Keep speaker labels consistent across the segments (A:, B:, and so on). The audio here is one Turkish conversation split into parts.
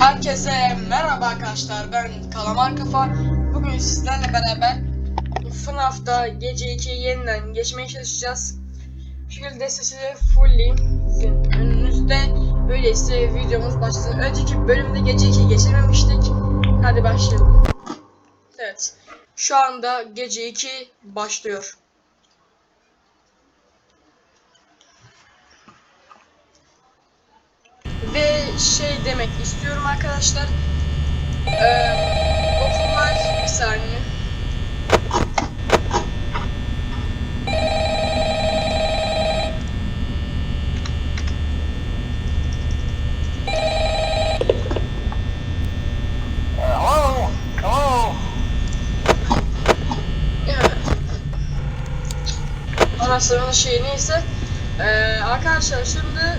A: Herkese merhaba arkadaşlar ben Kalamar Kafa. Bugün sizlerle beraber FNAF'ta gece 2'yi yeniden geçmeye çalışacağız. Şu şekilde sesi fullleyeyim sizin önünüzde Öyleyse videomuz başlasın. Önceki bölümde gece 2'yi geçememiştik. Hadi başlayalım. Evet şu anda gece 2 başlıyor Ve şey demek istiyorum arkadaşlar. Ee, okullar bir saniye. Anasının şeyi neyse. Ee, arkadaşlar şimdi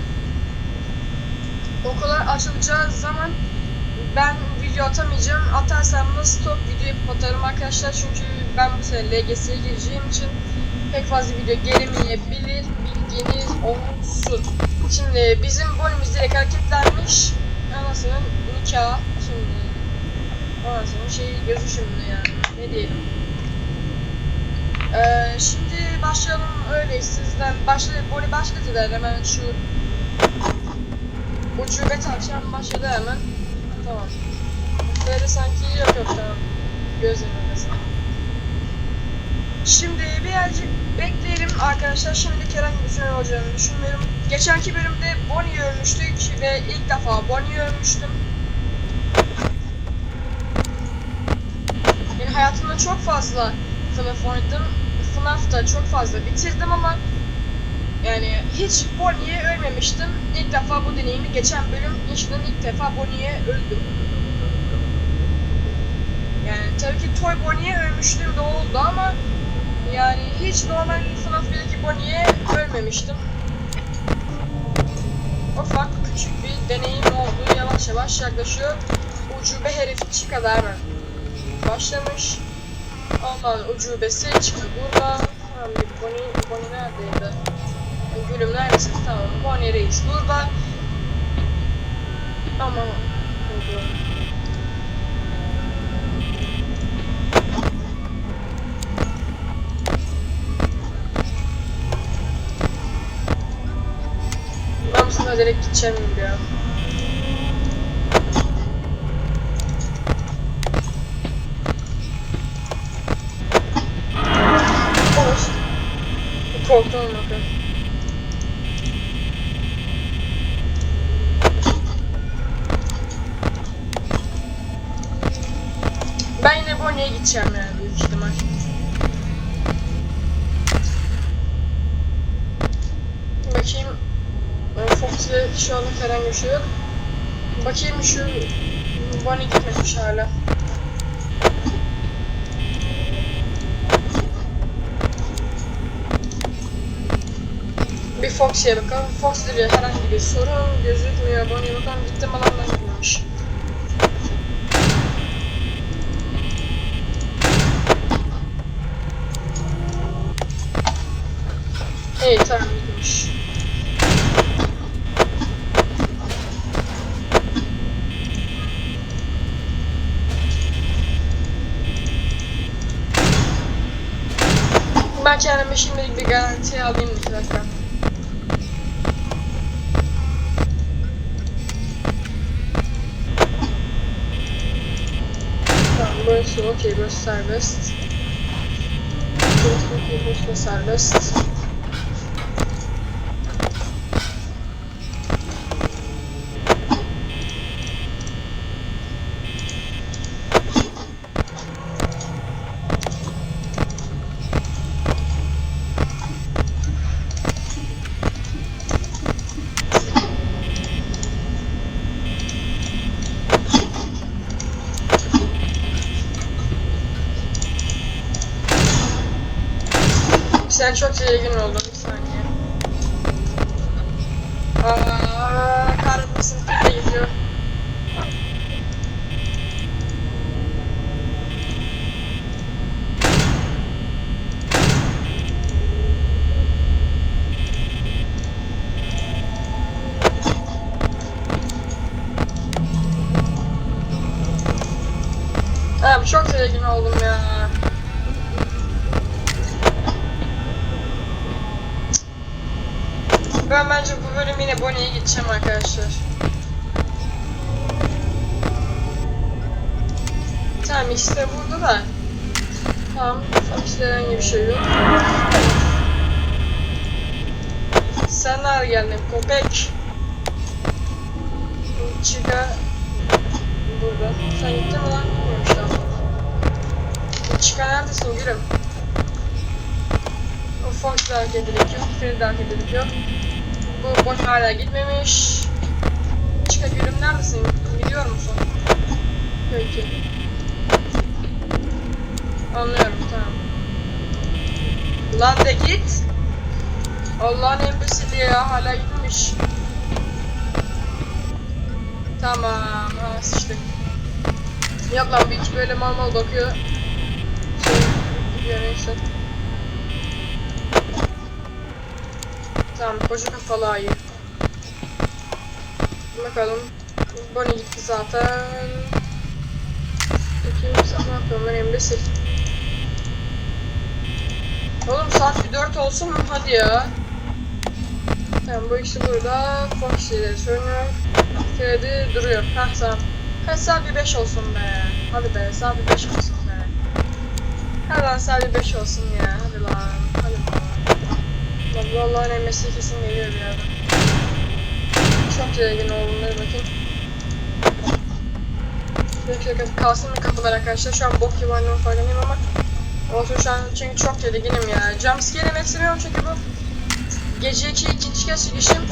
A: okullar açılacağı zaman ben video atamayacağım. Atarsam da stop video yapıp atarım arkadaşlar. Çünkü ben bu sene LGS'ye gireceğim için pek fazla video gelemeyebilir. Bilginiz olsun. Şimdi bizim bonumuz direkt hareketlenmiş. Anasının nikahı. Şimdi anasının şeyi gözü şimdi yani. Ne diyelim. Ee, şimdi başlayalım öyle sizden başla böyle başladılar hemen şu ucube tavşan başladı hemen. Tamam. Böyle sanki yok yok tamam. Gözlerim arasında şimdi birazcık bekleyelim arkadaşlar. Şimdi herhangi bir sorun olacağını düşünmüyorum. Geçenki bölümde Bonnie'yi ölmüştük ve ilk defa Bonnie'yi ölmüştüm. Yani hayatımda çok fazla FNAF oynadım. FNAF'ta çok fazla bitirdim ama yani hiç Bonnie'ye ölmemiştim. İlk defa bu deneyimi geçen bölüm yaşadım. ilk defa Bonnie'ye öldüm. Yani tabii ki Toy Bonnie'ye ölmüştüm de oldu ama yani hiç normal FNAF 1'deki Bonnie'ye ölmemiştim. Ufak küçük bir deneyim oldu. Yavaş yavaş yaklaşıyor. Ucube herif kadar hemen başlamış. Aman ucubesi çıktı burada. Tamam bir Bonnie, Bonnie neredeydi? Gülüm neredesin? Tamam Bonnie reis burada. Oldu. Ben bu sefer direkt gideceğim gibi ya. Ben yine Bonnie'ye gideceğim yani büyük ihtimal. Bakayım. Fox'le şu anda herhangi bir şey yok. Bakayım şu Bonnie gitmemiş hala. Bir Fox'ye bakalım. Fox'ta bir herhangi bir sorun gözükmüyor. Bonnie'ye bakalım. Gittim alandan Kendime şimdilik bir garanti alayım bir. Tamam burası okey burası serbest. Burası okey burası serbest. Sen çok tedirgin oldun bir saniye. Aa, gideceğim arkadaşlar. Tamam işte burada da. Tamam. Sonuçta herhangi bir şey yok. Sen nerede geldin köpek? Çıka burada. Sen gittin mi lan? Gitmemiş tamam. Çıka neredesin gülüm? Fox da hareket ediyor. Freddy de hareket ediyor. Bu bot hala gitmemiş. Çıka gülüm neredesin? Biliyor musun? Peki. Anlıyorum tamam. Lan de git. Allah'ın embesili ya hala gitmiş. Tamam ha sıçtık. Yok lan bir iki böyle mal mal bakıyor. Şey gidiyor neyse. Tamam koca kafalı ayı. Bakalım. Bonnie gitti zaten. Bakayım sen ne yapıyorsun embesil. Oğlum saat bir 4 olsun mu? Hadi ya. Tamam bu ikisi burada. Fox ile sönüyor. Freddy duruyor. Heh tamam. Hadi saat bir 5 olsun be. Hadi be saat bir 5 olsun be. Hadi lan saat bir 5 olsun ya. Hadi lan. Lan vallahi emesi kesin geliyor bir yerden. Çok oldum. Dur bakayım. Şöyle şöyle kalsın mı kapılar arkadaşlar? Şu an bok gibi annem farkındayım ama Olsun şu an çünkü çok tedirginim ya. Jumpscare yemek istemiyorum çünkü bu gece iki ikinci kez çıkışım.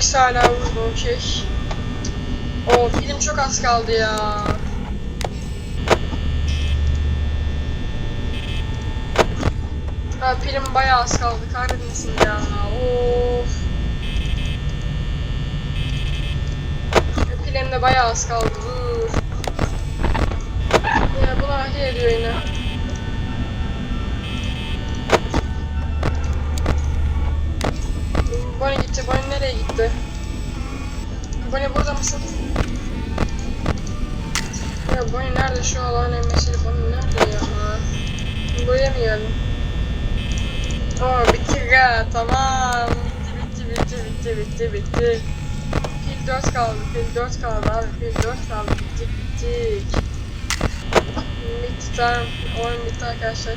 A: İkisi hala burada okey. O film çok az kaldı ya. Ha pilim bayağı az kaldı kahretmesin ya. Of. Pilim de bayağı az kaldı. Dur. Ya bunu hak ediyor yine. Bonnie gitti. Bonnie nereye gitti? Bonnie burada mısın? Ya Bonnie nerede şu Allah'ın emresiyle Bonnie nerede ya? Buraya mı geldin? Oo bitti ya tamam. Bitti bitti bitti bitti bitti bitti. Pil 4 kaldı. Pil 4 kaldı abi. Pil 4 kaldı. Bittik bittik. Bitti tamam. Oyun bitti arkadaşlar.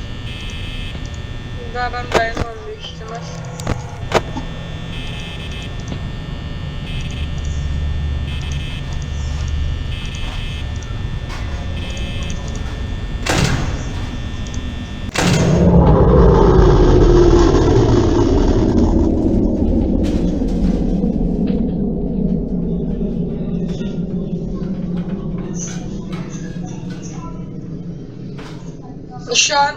A: Daha ben dayanamam büyük ihtimal. Şu an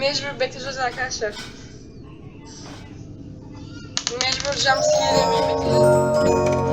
A: mecbur bekleyeceğiz arkadaşlar. Mecbur jumpscare yemeyi bekleyeceğiz.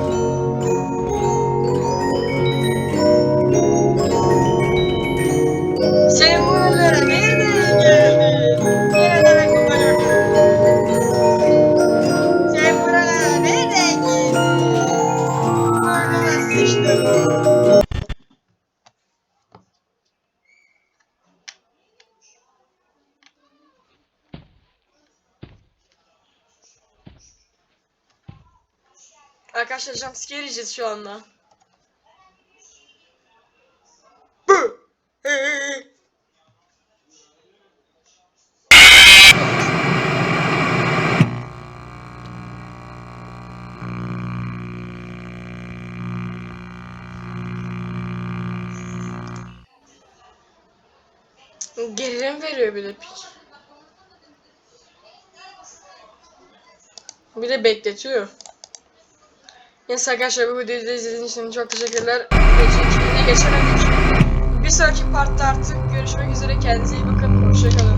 A: Arkadaşlar jumpscare yiyeceğiz şu anda. Gerilim veriyor bir de piç. Bir de bekletiyor. Neyse arkadaşlar bu videoyu izlediğiniz için çok teşekkürler. Geçemedik. Bir sonraki partta artık görüşmek üzere. Kendinize iyi bakın. Hoşçakalın.